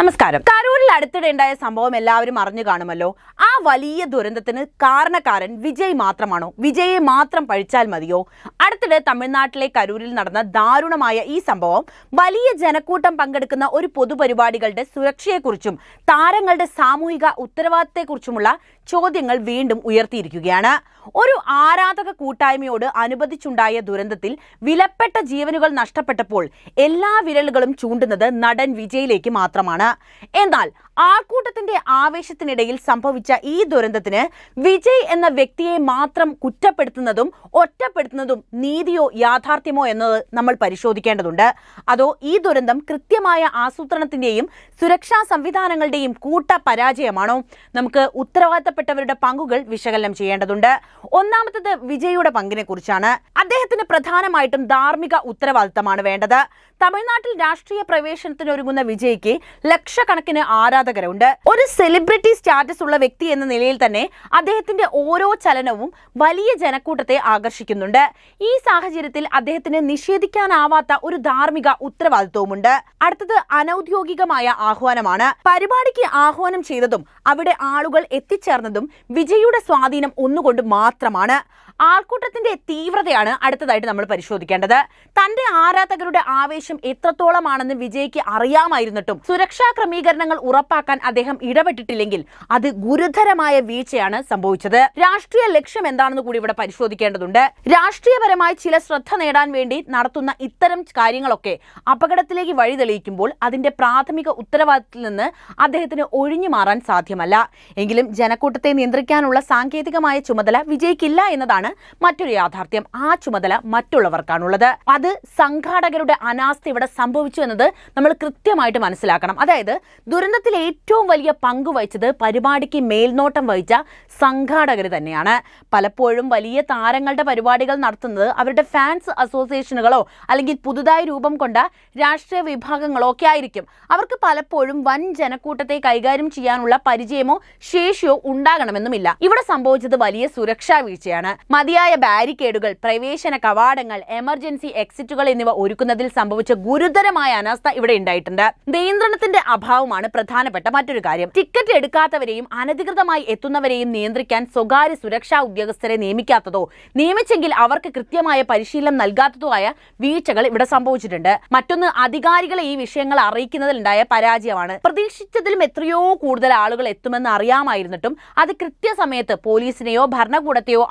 നമസ്കാരം. കരൂരിൽ അടുത്തിടെ ഉണ്ടായ സംഭവം എല്ലാവരും അറിഞ്ഞു കാണുമല്ലോ. ആ വലിയ ദുരന്തത്തിന് കാരണക്കാരൻ വിജയ് മാത്രമാണോ? വിജയെ മാത്രം പഴിച്ചാൽ മതിയോ? അടുത്തിടെ തമിഴ്നാട്ടിലെ കരൂരിൽ നടന്ന ദാരുണമായ ഈ സംഭവം വലിയ ജനക്കൂട്ടം പങ്കെടുക്കുന്ന ഒരു പൊതുപരിപാടികളുടെ സുരക്ഷയെക്കുറിച്ചും താരങ്ങളുടെ സാമൂഹിക ഉത്തരവാദിത്തത്തെക്കുറിച്ചുമുള്ള ചോദ്യങ്ങൾ വീണ്ടും ഉയർത്തിയിരിക്കുകയാണ്. ഒരു ആരാധക കൂട്ടായ്മയോട് അനുബന്ധിച്ചുണ്ടായ ദുരന്തത്തിൽ വിലപ്പെട്ട ജീവനുകൾ നഷ്ടപ്പെട്ടപ്പോൾ എല്ലാ വിരലുകളും ചൂണ്ടുന്നത് നടൻ വിജയിലേക്ക് മാത്രമാണ്. എന്നാൽ ആൾക്കൂട്ടത്തിന്റെ ആവേശത്തിനിടയിൽ സംഭവിച്ച ഈ ദുരന്തത്തിന് വിജയ് എന്ന വ്യക്തിയെ മാത്രം കുറ്റപ്പെടുത്തുന്നതും ഒറ്റപ്പെടുത്തുന്നതും നീതിയോ യാഥാർത്ഥ്യമോ എന്നത് നമ്മൾ പരിശോധിക്കേണ്ടതുണ്ട്. അതോ ഈ ദുരന്തം കൃത്യമായ ആസൂത്രണത്തിന്റെയും സുരക്ഷാ സംവിധാനങ്ങളുടെയും കൂട്ട പരാജയമാണോ? നമുക്ക് ഉത്തരവാദിത്തപ്പെട്ടവരുടെ പങ്കുകൾ വിശകലനം ചെയ്യേണ്ടതുണ്ട്. ഒന്നാമത്തത് വിജയുടെ പങ്കിനെ കുറിച്ചാണ്. അദ്ദേഹത്തിന് പ്രധാനമായിട്ടും ധാർമ്മിക ഉത്തരവാദിത്തമാണ് വേണ്ടത്. തമിഴ്നാട്ടിൽ രാഷ്ട്രീയ പ്രവേശനത്തിനൊരുങ്ങുന്ന വിജയ്ക്ക് ലക്ഷക്കണക്കിന് ആരാധകരുണ്ട്. ഒരു സെലിബ്രിറ്റി സ്റ്റാറ്റസ് ഉള്ള വ്യക്തി എന്ന നിലയിൽ തന്നെ അദ്ദേഹത്തിന്റെ ഓരോ ചലനവും വലിയ ജനക്കൂട്ടത്തെ ആകർഷിക്കുന്നുണ്ട്. ഈ സാഹചര്യത്തിൽ അദ്ദേഹത്തിന് നിഷേധിക്കാനാവാത്ത ഒരു ധാർമ്മിക ഉത്തരവാദിത്വമുണ്ട് അടുത്തത് അനൌദ്യോഗികമായ ആഹ്വാനമാണ്. പരിപാടിക്ക് ആഹ്വാനം ചെയ്തതും അവിടെ ആളുകൾ എത്തിച്ചേർന്നതും വിജയുടെ സ്വാധീനം ഒന്നുകൊണ്ട് മാത്രമാണ്. ആൾക്കൂട്ടത്തിന്റെ തീവ്രതയാണ് അടുത്തതായിട്ട് നമ്മൾ പരിശോധിക്കേണ്ടത്. തന്റെ ആരാധകരുടെ ആവേശം എത്രത്തോളമാണെന്ന് വിജയ്ക്ക് അറിയാമായിരുന്നിട്ടും സുരക്ഷാ ക്രമീകരണങ്ങൾ ഉറപ്പാക്കാൻ അദ്ദേഹം ഇടപെട്ടിട്ടില്ലെങ്കിൽ അത് ഗുരുതരമായ വീഴ്ചയാണ് സംഭവിച്ചത്. രാഷ്ട്രീയ ലക്ഷ്യം എന്താണെന്ന് കൂടി ഇവിടെ പരിശോധിക്കേണ്ടതുണ്ട്. രാഷ്ട്രീയപരമായി ചില ശ്രദ്ധ നേടാൻ വേണ്ടി നടത്തുന്ന ഇത്തരം കാര്യങ്ങളൊക്കെ അപകടത്തിലേക്ക് വഴി തെളിയിക്കുമ്പോൾ അതിന്റെ പ്രാഥമിക ഉത്തരവാദിത്തത്തിൽ നിന്ന് അദ്ദേഹത്തിന് ഒഴിഞ്ഞു മാറാൻ സാധ്യമല്ല. എങ്കിലും ജനക്കൂട്ടത്തെ നിയന്ത്രിക്കാനുള്ള സാങ്കേതികമായ ചുമതല വിജയ്ക്കില്ല എന്നതാണ് മറ്റൊരു യാഥാർത്ഥ്യം. ആ ചുമതല മറ്റുള്ളവർക്കാണുള്ളത്. അത് സംഘാടകരുടെ അനാസ്ഥ ഇവിടെ സംഭവിച്ചു എന്നത് നമ്മൾ കൃത്യമായിട്ട് മനസ്സിലാക്കണം. അതായത് ദുരന്തത്തിൽ ഏറ്റവും വലിയ പങ്ക് വഹിച്ചത് പരിപാടിക്ക് മേൽനോട്ടം വഹിച്ച സംഘാടകർ തന്നെയാണ്. പലപ്പോഴും വലിയ താരങ്ങളുടെ പരിപാടികൾ നടത്തുന്നത് അവരുടെ ഫാൻസ് അസോസിയേഷനുകളോ അല്ലെങ്കിൽ പുതുതായി രൂപം കൊണ്ട രാഷ്ട്രീയ വിഭാഗങ്ങളോ ഒക്കെ ആയിരിക്കും. അവർക്ക് പലപ്പോഴും വൻ ജനക്കൂട്ടത്തെ കൈകാര്യം ചെയ്യാനുള്ള പരിചയമോ ശേഷിയോ ഉണ്ടാകണമെന്നുമില്ല. ഇവിടെ സംഭവിച്ചത് വലിയ സുരക്ഷാ വീഴ്ചയാണ്. മതിയായ ബാരിക്കേഡുകൾ പ്രവേശന കവാടങ്ങൾ എമർജൻസി എക്സിറ്റുകൾ എന്നിവ ഒരുക്കുന്നതിൽ സംഭവിച്ച ഗുരുതരമായ അനാസ്ഥ ഇവിടെ ഉണ്ടായിട്ടുണ്ട്. നിയന്ത്രണത്തിന്റെ അഭാവമാണ് പ്രധാനപ്പെട്ട മറ്റൊരു കാര്യം. ടിക്കറ്റ് എടുക്കാത്തവരെയും അനധികൃതമായി എത്തുന്നവരെയും നിയന്ത്രിക്കാൻ സ്വകാര്യ സുരക്ഷാ ഉദ്യോഗസ്ഥരെ നിയമിക്കാത്തതോ നിയമിച്ചെങ്കിൽ അവർക്ക് കൃത്യമായ പരിശീലനം നൽകാത്തതോ ആയ വീഴ്ചകൾ ഇവിടെ സംഭവിച്ചിട്ടുണ്ട്. മറ്റൊന്ന് അധികാരികളെ ഈ വിഷയങ്ങൾ അറിയിക്കുന്നതിലുണ്ടായ പരാജയമാണ്. പ്രതീക്ഷിച്ചതിലും എത്രയോ കൂടുതൽ ആളുകൾ എത്തുമെന്ന് അറിയാമായിരുന്നിട്ടും അത് കൃത്യസമയത്ത് പോലീസിനെയോ ഭരണകൂടത്തെയോ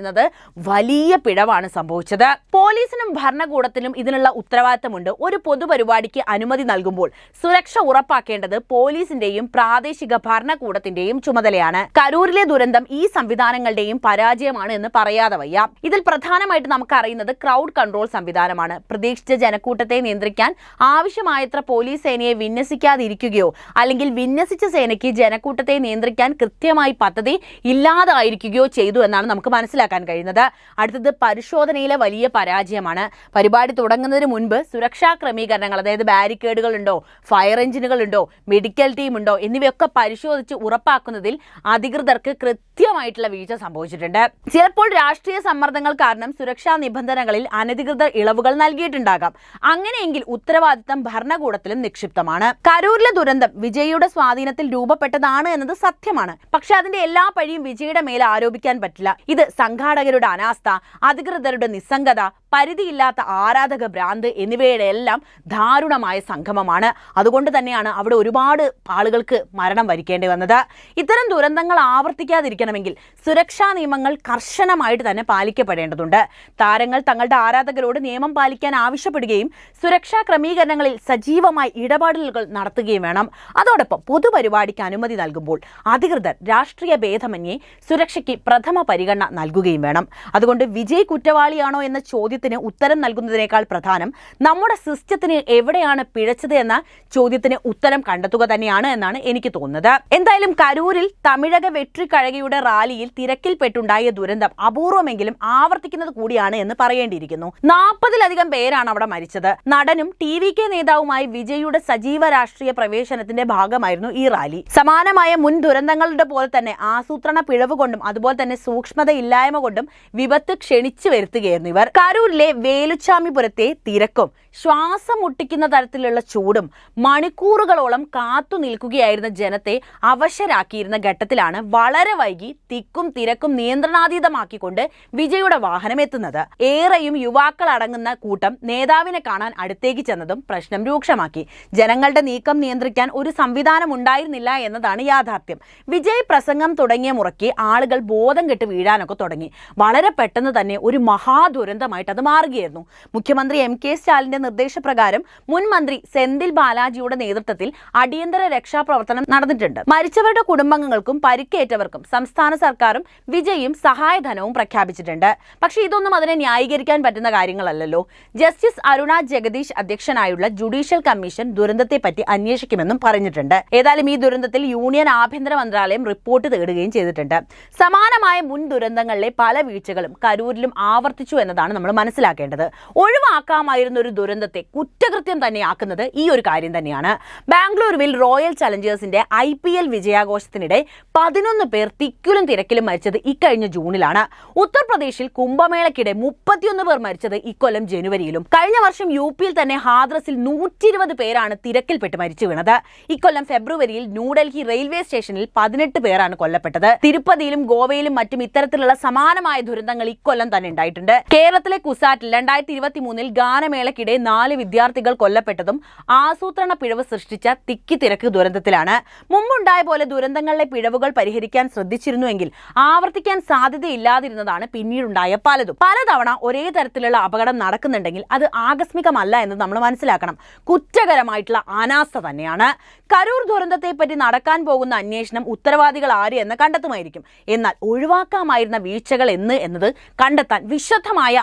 അറിയിക്കാതിരുന്നത് വലിയ പിഴവാണ് സംഭവിച്ചത്. പോലീസിനും ഭരണകൂടത്തിനും ഇതിനുള്ള ഉത്തരവാദിത്തമുണ്ട്. ഒരു പൊതുപരിപാടിക്ക് അനുമതി നൽകുമ്പോൾ സുരക്ഷ ഉറപ്പാക്കേണ്ടത് പോലീസിന്റെയും പ്രാദേശിക ഭരണകൂടത്തിന്റെയും ചുമതലയാണ്. കരൂരിലെ ദുരന്തം ഈ സംവിധാനങ്ങളുടെയും പരാജയമാണ് എന്ന് പറയാതെ വയ്യ. ഇതിൽ പ്രധാനമായിട്ട് നമുക്ക് അറിയുന്നത് ക്രൗഡ് കൺട്രോൾ സംവിധാനമാണ്. പ്രതീക്ഷിച്ച ജനക്കൂട്ടത്തെ നിയന്ത്രിക്കാൻ ആവശ്യമായത്ര പോലീസ് സേനയെ വിന്യസിക്കാതിരിക്കുകയോ അല്ലെങ്കിൽ വിന്യസിച്ച സേനയ്ക്ക് ജനക്കൂട്ടത്തെ നിയന്ത്രിക്കാൻ കൃത്യമായി പദ്ധതി ഇല്ലാതായിരിക്കുകയോ ചെയ്തു എന്നാണ് നമുക്ക് മനസ്സിലാക്കാൻ കഴിയുന്നത്. അടുത്തത് പരിശോധനയിലെ വലിയ പരാജയമാണ്. പരിപാടി തുടങ്ങുന്നതിന് മുൻപ് സുരക്ഷാ ക്രമീകരണങ്ങൾ അതായത് ബാരിക്കേഡുകൾ ഉണ്ടോ ഫയർ എഞ്ചിനുകൾ ഉണ്ടോ മെഡിക്കൽ ടീം ഉണ്ടോ എന്നിവയൊക്കെ പരിശോധിച്ച് ഉറപ്പാക്കുന്നതിൽ അധികൃതർക്ക് കൃത്യമായിട്ടുള്ള വീഴ്ച സംഭവിച്ചിട്ടുണ്ട്. ചിലപ്പോൾ രാഷ്ട്രീയ സമ്മർദ്ദങ്ങൾ കാരണം സുരക്ഷാ നിബന്ധനകളിൽ അനധികൃത ഇളവുകൾ നൽകിയിട്ടുണ്ടാകാം. അങ്ങനെയെങ്കിൽ ഉത്തരവാദിത്തം ഭരണകൂടത്തിലും നിക്ഷിപ്തമാണ്. കരൂരിലെ ദുരന്തം വിജയിയുടെ സ്വാധീനത്തിൽ രൂപപ്പെട്ടതാണ് എന്നത് സത്യമാണ്. പക്ഷെ അതിന്റെ എല്ലാ പഴിയും വിജയുടെ മേൽ ആരോപിക്കാൻ പറ്റില്ല. ഇത് സംഘാടകരുടെ അനാസ്ഥ അധികൃതരുടെ നിസ്സംഗത പരിധിയില്ലാത്ത ആരാധക ഭ്രാന്ത് എന്നിവയുടെ എല്ലാം ദാരുണമായ സംഗമമാണ്. അതുകൊണ്ട് തന്നെയാണ് അവിടെ ഒരുപാട് ആളുകൾക്ക് മരണം വരിക്കേണ്ടി വന്നത്. ഇത്തരം ദുരന്തങ്ങൾ ആവർത്തിക്കാതിരിക്കണമെങ്കിൽ സുരക്ഷാ നിയമങ്ങൾ കർശനമായിട്ട് തന്നെ പാലിക്കപ്പെടേണ്ടതുണ്ട്. താരങ്ങൾ തങ്ങളുടെ ആരാധകരോട് നിയമം പാലിക്കാൻ ആവശ്യപ്പെടുകയും സുരക്ഷാ ക്രമീകരണങ്ങളിൽ സജീവമായി ഇടപാടലുകൾ നടത്തുകയും വേണം. അതോടൊപ്പം പൊതുപരിപാടിക്ക് അനുമതി നൽകുമ്പോൾ അധികൃതർ രാഷ്ട്രീയ ഭേദമന്യേ സുരക്ഷയ്ക്ക് പ്രഥമ പരിഗണന നൽകുകയും വേണം. അതുകൊണ്ട് വിജയ് കുറ്റവാളിയാണോ എന്ന ചോദ്യത്തിന് ഉത്തരം നൽകുന്നതിനേക്കാൾ പ്രധാനം നമ്മുടെ സിസ്റ്റത്തിന് എവിടെയാണ് പിഴച്ചത് എന്ന ചോദ്യത്തിന് ഉത്തരം കണ്ടെത്തുക തന്നെയാണ് എന്നാണ് എനിക്ക് തോന്നുന്നത്. എന്തായാലും കരൂരിൽ തമിഴക വെട്രിക്കഴകയുടെ റാലിയിൽ തിരക്കിൽപ്പെട്ടുണ്ടായ ദുരന്തം അപൂർവമെങ്കിലും ആവർത്തിക്കുന്നത് കൂടിയാണ് എന്ന് പറയേണ്ടിയിരിക്കുന്നു. നാൽപ്പതിലധികം പേരാണ് അവിടെ മരിച്ചത്. നടനും ടി വി കെ നേതാവുമായി വിജയുടെ സജീവ രാഷ്ട്രീയ പ്രവേശനത്തിന്റെ ഭാഗമായിരുന്നു ഈ റാലി. സമാനമായ മുൻ ദുരന്തങ്ങളുടെ പോലെ തന്നെ ആസൂത്രണ പിഴവ് കൊണ്ടും അതുപോലെ തന്നെ സൂക്ഷ്മതയില്ലായ്മ കൊണ്ടും വിപത്ത് ക്ഷണിച്ചു വരുത്തുകയായിരുന്നു ഇവർ. കരൂരിൽ കരൂരിലെ വേലുച്ചാമിപുരത്തെ തിരക്കും ശ്വാസം മുട്ടിക്കുന്ന തരത്തിലുള്ള ചൂടും മണിക്കൂറുകളോളം കാത്തു നിൽക്കുകയായിരുന്ന ജനത്തെ അവശരാക്കിയിരുന്ന ഘട്ടത്തിലാണ് വളരെ വൈകി തിക്കും തിരക്കും നിയന്ത്രണാതീതമാക്കിക്കൊണ്ട് വിജയുടെ വാഹനം എത്തുന്നത്. ഏറെയും യുവാക്കൾ അടങ്ങുന്ന കൂട്ടം നേതാവിനെ കാണാൻ അടുത്തേക്ക് ചെന്നതും പ്രശ്നം രൂക്ഷമാക്കി. ജനങ്ങളുടെ നീക്കം നിയന്ത്രിക്കാൻ ഒരു സംവിധാനം ഉണ്ടായിരുന്നില്ല എന്നതാണ് യാഥാർത്ഥ്യം. വിജയ് പ്രസംഗം തുടങ്ങിയ മുറയ്ക്ക് ആളുകൾ ബോധം കെട്ട് വീഴാനൊക്കെ തുടങ്ങി. വളരെ പെട്ടെന്ന് തന്നെ ഒരു മഹാദുരന്തമായിട്ട് അത് മാറുകയായിരുന്നു. മുഖ്യമന്ത്രി എം കെ സ്റ്റാലിന്റെ നിർദ്ദേശപ്രകാരം മുൻ മന്ത്രി സെന്തിൽ ബാലാജിയുടെ നേതൃത്വത്തിൽ അടിയന്തര രക്ഷാപ്രവർത്തനം നടന്നിട്ടുണ്ട്. മരിച്ചവരുടെ കുടുംബങ്ങൾക്കും പരിക്കേറ്റവർക്കും സംസ്ഥാന സർക്കാരും വിജയും സഹായധനവും പ്രഖ്യാപിച്ചിട്ടുണ്ട്. പക്ഷേ ഇതൊന്നും അതിനെ ന്യായീകരിക്കാൻ പറ്റുന്ന കാര്യങ്ങളല്ലല്ലോ. ജസ്റ്റിസ് അരുണ ജഗദീഷ് അധ്യക്ഷനായുള്ള ജുഡീഷ്യൽ കമ്മീഷൻ ദുരന്തത്തെ പറ്റി അന്വേഷിക്കുമെന്നും പറഞ്ഞിട്ടുണ്ട്. ഏതായാലും ഈ ദുരന്തത്തിൽ യൂണിയൻ ആഭ്യന്തര മന്ത്രാലയം റിപ്പോർട്ട് തേടുകയും ചെയ്തിട്ടുണ്ട്. സമാനമായ മുൻ ദുരന്തങ്ങളിലെ പല വീഴ്ചകളും കരൂരിലും ആവർത്തിച്ചു എന്നതാണ് നമ്മൾ മനസ്സിലാക്കേണ്ടത്. ഒഴിവാക്കാമായിരുന്ന ഒരു ദുരന്തത്തെ കുറ്റകൃത്യം തന്നെയാക്കുന്നത് ഈ ഒരു കാര്യം തന്നെയാണ്. ബാംഗ്ലൂരുവിൽ റോയൽ ചലഞ്ചേഴ്സിന്റെ ഐ പി എൽ വിജയാഘോഷത്തിനിടെ പതിനൊന്ന് പേർ തിക്കിലും തിരക്കിലും മരിച്ചത് ഇക്കഴിഞ്ഞ ജൂണിലാണ്. ഉത്തർപ്രദേശിൽ കുംഭമേളയ്ക്കിടെ മുപ്പത്തിയൊന്ന് പേർ മരിച്ചത് ഇക്കൊല്ലം ജനുവരിയിലും. കഴിഞ്ഞ വർഷം യു പിയിൽ തന്നെ ഹാദ്രസിൽ നൂറ്റി ഇരുപത് പേരാണ് തിരക്കിൽപ്പെട്ട് മരിച്ചു വീണത്. ഇക്കൊല്ലം ഫെബ്രുവരിയിൽ ന്യൂഡൽഹി റെയിൽവേ സ്റ്റേഷനിൽ പതിനെട്ട് പേരാണ് കൊല്ലപ്പെട്ടത്. തിരുപ്പതിയിലും ഗോവയിലും മറ്റും ഇത്തരത്തിലുള്ള സമാനമായ ദുരന്തങ്ങൾ ഇക്കൊല്ലം തന്നെ ഉണ്ടായിട്ടുണ്ട്. കേരളത്തിലെ കുസാറ്റിൽ രണ്ടായിരത്തി ഇരുപത്തി മൂന്നിൽ ഗാനമേളയ്ക്കിടെ നാല് വിദ്യാർത്ഥികൾ കൊല്ലപ്പെട്ടതും ആസൂത്രണ പിഴവ് സൃഷ്ടിച്ച തിക്കി തിരക്ക് ദുരന്തത്തിലാണ്. മുമ്പുണ്ടായ പോലെ ദുരന്തങ്ങളിലെ പിഴവുകൾ പരിഹരിക്കാൻ ശ്രദ്ധിച്ചിരുന്നുവെങ്കിൽ ആവർത്തിക്കാൻ സാധ്യതയില്ലാതിരുന്നതാണ് പിന്നീടുണ്ടായ പലതും. പലതവണ ഒരേ തരത്തിലുള്ള അപകടം നടക്കുന്നുണ്ടെങ്കിൽ അത് ആകസ്മികമല്ല എന്ന് നമ്മൾ മനസ്സിലാക്കണം. കുറ്റകരമായിട്ടുള്ള അനാസ്ഥ തന്നെയാണ്. കരൂർ ദുരന്തത്തെ പറ്റി നടക്കാൻ പോകുന്ന അന്വേഷണം ഉത്തരവാദികൾ ആര് എന്ന് കണ്ടെത്തുമായിരിക്കും. എന്നാൽ ഒഴിവാക്കാമായിരുന്ന വീഴ്ചകൾ എന്ന് എന്നത് കണ്ടെത്താൻ വിശദമായ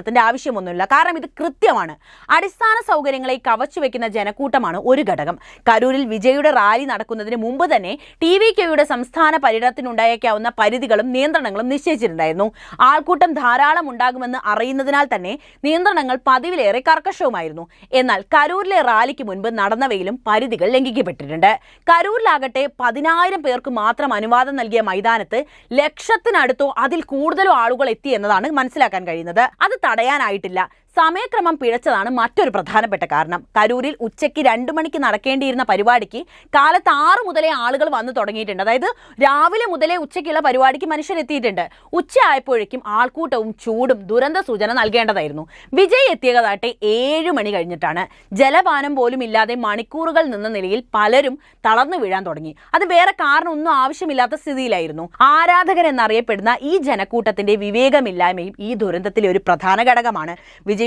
അന്വേഷണത്തിന്റെ ആവശ്യമൊന്നുമില്ല. കാരണം ഇത് കൃത്യമാണ്. അടിസ്ഥാന സൗകര്യങ്ങളെ കവച്ചു വെക്കുന്ന ജനക്കൂട്ടമാണ് ഒരു ഘടകം. കരൂരിൽ വിജയുടെ റാലി നടക്കുന്നതിന് മുമ്പ് തന്നെ ടി വി കെയുടെ സംസ്ഥാന പര്യടനത്തിനുണ്ടായേക്കാവുന്ന പരിധികളും നിയന്ത്രണങ്ങളും നിശ്ചയിച്ചിട്ടുണ്ടായിരുന്നു. ആൾക്കൂട്ടം ധാരാളം ഉണ്ടാകുമെന്ന് അറിയുന്നതിനാൽ തന്നെ നിയന്ത്രണങ്ങൾ പതിവിലേറെ കർക്കശവുമായിരുന്നു. എന്നാൽ കരൂരിലെ റാലിക്ക് മുൻപ് നടന്നവയിലും പരിധികൾ ലംഘിക്കപ്പെട്ടിട്ടുണ്ട്. കരൂരിലാകട്ടെ പതിനായിരം പേർക്ക് മാത്രം അനുവാദം നൽകിയ മൈതാനത്ത് ലക്ഷത്തിനടുത്തോ അതിൽ കൂടുതലോ ആളുകൾ എത്തി എന്നതാണ് മനസ്സിലാക്കാൻ കഴിയുന്നത്. അത് തടയാനായിട്ടില്ല. സമയക്രമം പിഴച്ചതാണ് മറ്റൊരു പ്രധാനപ്പെട്ട കാരണം. കരൂരിൽ ഉച്ചയ്ക്ക് രണ്ടു മണിക്ക് നടക്കേണ്ടിയിരുന്ന പരിപാടിക്ക് കാലത്ത് ആറ് മുതലേ ആളുകൾ വന്നു തുടങ്ങിയിട്ടുണ്ട്. അതായത് രാവിലെ മുതലേ ഉച്ചയ്ക്കുള്ള പരിപാടിക്ക് മനുഷ്യരെത്തിയിട്ടുണ്ട്. ഉച്ചയായപ്പോഴേക്കും ആൾക്കൂട്ടവും ചൂടും ദുരന്ത സൂചന നൽകേണ്ടതായിരുന്നു. വിജയ് എത്തിയതാട്ടെ ഏഴ് മണി കഴിഞ്ഞിട്ടാണ്. ജലപാനം പോലും ഇല്ലാതെ മണിക്കൂറുകൾ നിന്ന നിലയിൽ പലരും തളർന്നു വീഴാൻ തുടങ്ങി. അത് വേറെ കാരണമൊന്നും ആവശ്യമില്ലാത്ത സ്ഥിതിയിലായിരുന്നു. ആരാധകർ എന്നറിയപ്പെടുന്ന ഈ ജനക്കൂട്ടത്തിന്റെ വിവേകമില്ലായ്മയും ഈ ദുരന്തത്തിലെ ഒരു പ്രധാന ഘടകമാണ്.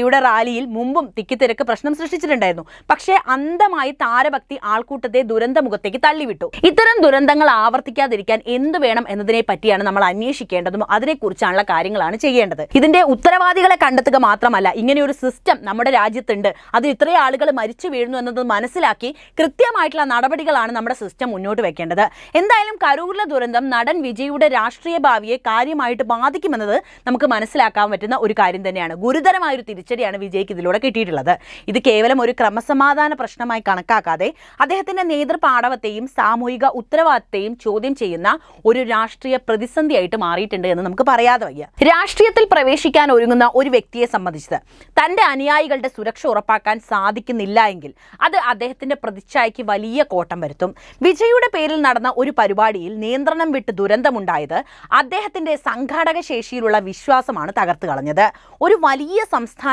വിജയുടെ റാലിയിൽ മുമ്പും തിക്കിത്തിരക്ക് പ്രശ്നം സൃഷ്ടിച്ചിട്ടുണ്ടായിരുന്നു. പക്ഷേ അന്ധമായി താരഭക്തി ആൾക്കൂട്ടത്തെ ദുരന്തമുഖത്തേക്ക് തള്ളിവിട്ടു. ഇത്തരം ദുരന്തങ്ങൾ ആവർത്തിക്കാതിരിക്കാൻ എന്ത് വേണം എന്നതിനെ പറ്റിയാണ് നമ്മൾ അന്വേഷിക്കേണ്ടതും അതിനെക്കുറിച്ചാണുള്ള കാര്യങ്ങളാണ് ചെയ്യേണ്ടത്. ഇതിന്റെ ഉത്തരവാദികളെ കണ്ടെത്തുക മാത്രമല്ല ഇങ്ങനെ ഒരു സിസ്റ്റം നമ്മുടെ രാജ്യത്തുണ്ട്. അത് ഇത്രയും ആളുകൾ മരിച്ചു വീഴുന്നു എന്നത് മനസ്സിലാക്കി കൃത്യമായിട്ടുള്ള നടപടികളാണ് നമ്മുടെ സിസ്റ്റം മുന്നോട്ട് വെക്കേണ്ടത്. എന്തായാലും കരൂരിലെ ദുരന്തം നടൻ വിജയുടെ രാഷ്ട്രീയ ഭാവിയെ കാര്യമായിട്ട് ബാധിക്കുമെന്നത് നമുക്ക് മനസ്സിലാക്കാൻ പറ്റുന്ന ഒരു കാര്യം തന്നെയാണ്. ഗുരുതരമായ ഒരു തിരിച്ചടിയാണ് വിജയ്ക്ക് ഇതിലൂടെ കിട്ടിയിട്ടുള്ളത്. ഇത് കേവലം ഒരു ക്രമസമാധാന പ്രശ്നമായി കണക്കാക്കാതെ അദ്ദേഹത്തിന്റെ നേതൃപാടവത്തെയും സാമൂഹിക ഉത്തരവാദിത്തത്തെയും ചോദ്യം ചെയ്യുന്ന ഒരു രാഷ്ട്രീയ പ്രതിസന്ധിയായിട്ട് മാറിയിട്ടുണ്ട് എന്ന് നമുക്ക് പറയാതെ വയ്യ. രാഷ്ട്രീയത്തിൽ പ്രവേശിക്കാൻ ഒരുങ്ങുന്ന ഒരു വ്യക്തിയെ സംബന്ധിച്ചത് തന്റെ അനുയായികളുടെ സുരക്ഷ ഉറപ്പാക്കാൻ സാധിക്കുന്നില്ല എങ്കിൽ അത് അദ്ദേഹത്തിന്റെ പ്രതിച്ഛായയ്ക്ക് വലിയ കോട്ടം വരുത്തും. വിജയുടെ പേരിൽ നടന്ന ഒരു പരിപാടിയിൽ നിയന്ത്രണം വിട്ട് ദുരന്തമുണ്ടായത് അദ്ദേഹത്തിന്റെ സംഘാടക ശേഷിയിലുള്ള വിശ്വാസമാണ് തകർത്ത് കളഞ്ഞത്. ഒരു വലിയ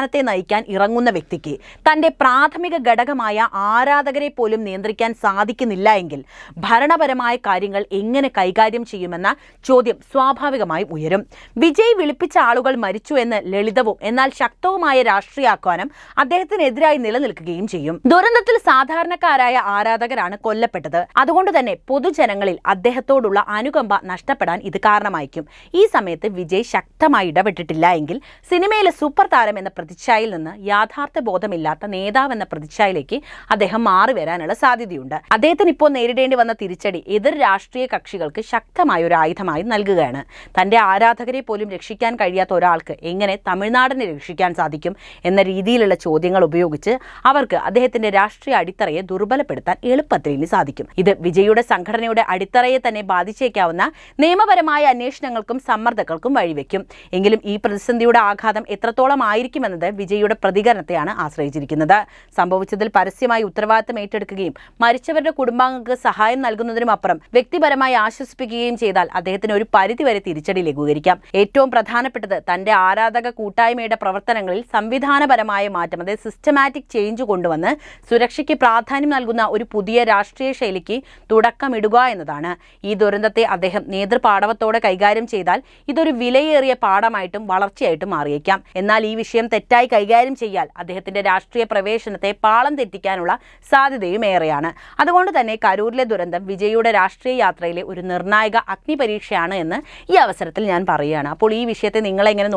സംസ്ഥാനത്തെ നയിക്കാൻ ഇറങ്ങുന്ന വ്യക്തിക്ക് തന്റെ പ്രാഥമിക ഘടകമായ ആരാധകരെ പോലും നിയന്ത്രിക്കാൻ സാധിക്കുന്നില്ല എങ്കിൽ ഭരണപരമായ കാര്യങ്ങൾ എങ്ങനെ കൈകാര്യം ചെയ്യുമെന്ന ചോദ്യം സ്വാഭാവികമായി ഉയരും. വിജയ് വിളിപ്പിച്ച ആളുകൾ മരിച്ചു എന്ന് ലളിതവും എന്നാൽ ശക്തവുമായ രാഷ്ട്രീയ ആഹ്വാനം അദ്ദേഹത്തിനെതിരായി നിലനിൽക്കുകയും ചെയ്യും. ദുരന്തത്തിൽ സാധാരണക്കാരായ ആരാധകരാണ് കൊല്ലപ്പെട്ടത്. അതുകൊണ്ട് തന്നെ പൊതുജനങ്ങളിൽ അദ്ദേഹത്തോടുള്ള അനുകമ്പ നഷ്ടപ്പെടാൻ ഇത് കാരണമായിരിക്കും. ഈ സമയത്ത് വിജയ് ശക്തമായി ഇടപെട്ടിട്ടില്ല എങ്കിൽ സിനിമയിലെ സൂപ്പർ താരം എന്ന പ്രതീക്ഷ പ്രതിച്ഛായയിൽ നിന്ന് യാഥാർത്ഥ്യ ബോധമില്ലാത്ത നേതാവ് എന്ന പ്രതിച്ഛായയിലേക്ക് അദ്ദേഹം മാറി വരാനുള്ള സാധ്യതയുണ്ട്. അദ്ദേഹത്തിന് ഇപ്പോൾ നേരിടേണ്ടി വന്ന തിരിച്ചടി എതിർ രാഷ്ട്രീയ കക്ഷികൾക്ക് ശക്തമായ ഒരു ആയുധമായി നൽകുകയാണ്. തന്റെ ആരാധകരെ പോലും രക്ഷിക്കാൻ കഴിയാത്ത ഒരാൾക്ക് എങ്ങനെ തമിഴ്നാടിനെ രക്ഷിക്കാൻ സാധിക്കും എന്ന രീതിയിലുള്ള ചോദ്യങ്ങൾ ഉപയോഗിച്ച് അവർക്ക് അദ്ദേഹത്തിന്റെ രാഷ്ട്രീയ അടിത്തറയെ ദുർബലപ്പെടുത്താൻ എളുപ്പത്തിൽ ഇനി സാധിക്കും. ഇത് വിജയുടെ സംഘടനയുടെ അടിത്തറയെ തന്നെ ബാധിച്ചേക്കാവുന്ന നിയമപരമായ അന്വേഷണങ്ങൾക്കും സമ്മർദ്ദങ്ങൾക്കും വഴിവെക്കും. എങ്കിലും ഈ പ്രതിസന്ധിയുടെ ആഘാതം എത്രത്തോളം ആയിരിക്കുമെന്നത് വിജയുടെ പ്രതികരണത്തെയാണ് ആശ്രയിച്ചിരിക്കുന്നത്. സംഭവിച്ചതിൽ പരസ്യമായി ഉത്തരവാദിത്തം ഏറ്റെടുക്കുകയും മരിച്ചവരുടെ കുടുംബാംഗങ്ങൾക്ക് സഹായം നൽകുന്നതിനും അപ്പുറം വ്യക്തിപരമായി ആശ്വസിപ്പിക്കുകയും ചെയ്താൽ അദ്ദേഹത്തിന് ഒരു പരിധിവരെ തിരിച്ചടി ലഘൂകരിക്കാം. ഏറ്റവും പ്രധാനപ്പെട്ടത് തന്റെ ആരാധക കൂട്ടായ്മയുടെ പ്രവർത്തനങ്ങളിൽ സംവിധാനപരമായ മാറ്റം അതായത് സിസ്റ്റമാറ്റിക് ചേഞ്ച് കൊണ്ടുവന്ന് സുരക്ഷയ്ക്ക് പ്രാധാന്യം നൽകുന്ന ഒരു പുതിയ രാഷ്ട്രീയ ശൈലിക്ക് തുടക്കമിടുക എന്നതാണ്. ഈ ദുരന്തത്തെ അദ്ദേഹം നേതൃപാടവത്തോടെ കൈകാര്യം ചെയ്താൽ ഇതൊരു വിലയേറിയ പാഠമായിട്ടും വളർച്ചയായിട്ടും മാറിയേക്കാം. എന്നാൽ ഈ വിഷയം തെറ്റായി കൈകാര്യം ചെയ്യാൽ അദ്ദേഹത്തിന്റെ രാഷ്ട്രീയ പ്രവേശനത്തെ പാളം തെറ്റിക്കാനുള്ള സാധ്യതയും ഏറെയാണ്. അതുകൊണ്ട് തന്നെ കരൂരിലെ ദുരന്തം വിജയിയുടെ രാഷ്ട്രീയ യാത്രയിലെ ഒരു നിർണായക അഗ്നിപരീക്ഷയാണ് എന്ന് ഈ അവസരത്തിൽ ഞാൻ പറയുകയാണ്. അപ്പോൾ ഈ വിഷയത്തെ നിങ്ങളെങ്ങനെ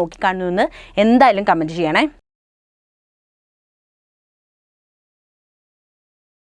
എന്ന് എന്തായാലും കമന്റ് ചെയ്യണേ.